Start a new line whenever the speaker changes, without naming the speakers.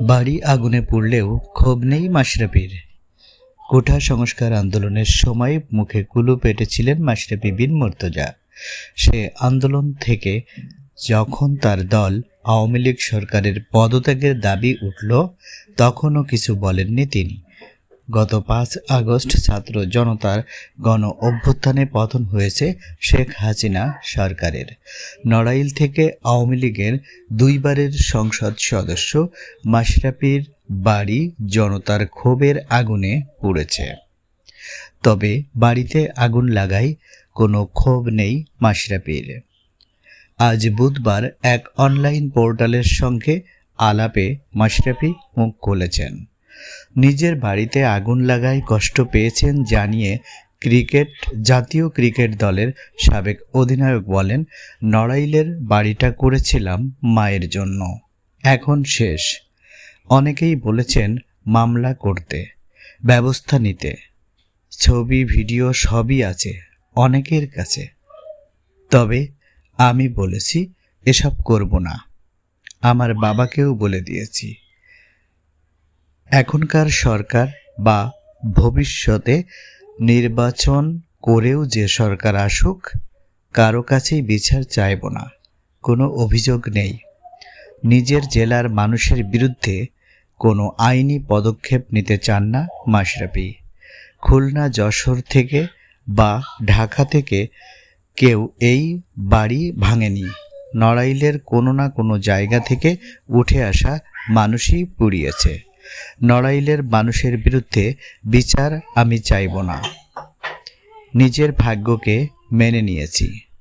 বাড়ি আগুনে পুড়লেও ক্ষোভ নেই মাশরাফির। কোঠা সংস্কার আন্দোলনের সময় মুখে কুলু পেটেছিলেন মাশরাফি বিন মর্তজা। সে আন্দোলন থেকে যখন তার দল আওয়ামী লীগ সরকারের পদত্যাগের দাবি উঠল, তখনও কিছু বলেননি তিনি। গত পাঁচ আগস্ট ছাত্র জনতার গণ অভ্যুত্থানে পতন হয়েছে শেখ হাসিনা সরকারের। নড়াইল থেকে আওয়ামী লীগের দুইবারের সংসদ সদস্য মাশরাফির বাড়ি জনতার ক্ষোভের আগুনে পুড়েছে। তবে বাড়িতে আগুন লাগাই কোনো ক্ষোভ নেই মাশরাফির। আজ বুধবার এক অনলাইন পোর্টালের সঙ্গে আলাপে মাশরাফি মুখ খুলেছেন। নিজের বাড়িতে আগুন লাগায় কষ্ট পেয়েছেন জানিয়ে ক্রিকেট, জাতীয় ক্রিকেট দলের সাবেক অধিনায়ক বলেন, নড়াইলের বাড়িটা করেছিলাম মায়ের জন্য। এখন শেষ। অনেকেই বলেছেন মামলা করতে, ব্যবস্থা নিতে। ছবি, ভিডিও সবই আছে, অনেকের কাছে। তবে আমি বলেছি, এসব করব না। আমার বাবাকেও বলে দিয়েছি। এখনকার সরকার বা ভবিষ্যতে নির্বাচন করেও যে সরকার আসুক, কারও কাছেই বিচার চাইব না, কোনো অভিযোগ নেই। নিজের জেলার মানুষের বিরুদ্ধে কোনো আইনি পদক্ষেপ নিতে চান না মাশরাফি। খুলনা, যশোর থেকে বা ঢাকা থেকে কেউ এই বাড়ি ভাঙেনি। নড়াইলের কোনো না কোনো জায়গা থেকে উঠে আসা মানুষই পুড়িয়েছে। নড়াইলের মানুষের বিরুদ্ধে বিচার আমি চাইব না। নিজের ভাগ্যকে মেনে নিয়েছি।